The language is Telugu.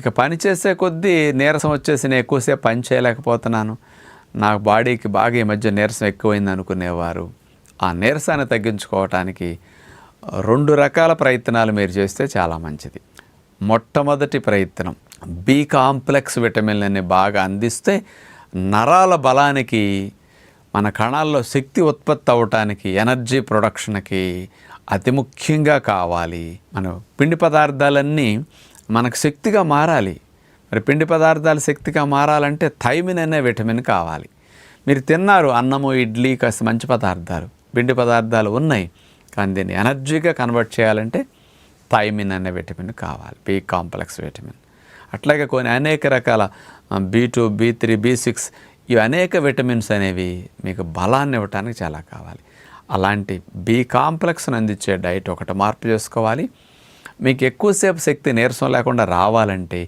ఇక పని చేసే కొద్దీ నీరసం వచ్చేసి నేను ఎక్కువసేపు పని చేయలేకపోతున్నాను. నా బాడీకి బాగా ఈ మధ్య నీరసం ఎక్కువైంది అనుకునేవారు. ఆ నీరసాన్ని తగ్గించుకోవటానికి రెండు రకాల ప్రయత్నాలు మీరు చేస్తే చాలా మంచిది. మొట్టమొదటి ప్రయత్నం బి కాంప్లెక్స్ విటమిన్లని బాగా అందిస్తే నరాల బలానికి మన కణాల్లో శక్తి ఉత్పత్తి అవ్వటానికి ఎనర్జీ ప్రొడక్షన్కి అతి ముఖ్యంగా కావాలి. మన పిండి పదార్థాలన్నీ మనకు శక్తిగా మారాలి. మరి పిండి పదార్థాలు శక్తిగా మారాలంటే థైమిన్ అనే విటమిన్ కావాలి. మీరు తిన్నారు అన్నము ఇడ్లీ కాస్త మంచి పదార్థాలు పిండి పదార్థాలు ఉన్నాయి. కానీ దీన్ని ఎనర్జీగా కన్వర్ట్ చేయాలంటే థైమిన్ అనే విటమిన్ కావాలి బి కాంప్లెక్స్ విటమిన్. అట్లాగే కొన్ని అనేక రకాల B two B three B six ఇవి అనేక విటమిన్స్ అనేవి మీకు బలాన్ని ఇవ్వటానికి చాలా కావాలి. అలాంటి బి కాంప్లెక్స్ని అందించే డైట్ ఒకటి మార్పు చేసుకోవాలి. మీకు ఎక్కువసేపు శక్తి నీరసం లేకుండా రావాలంటే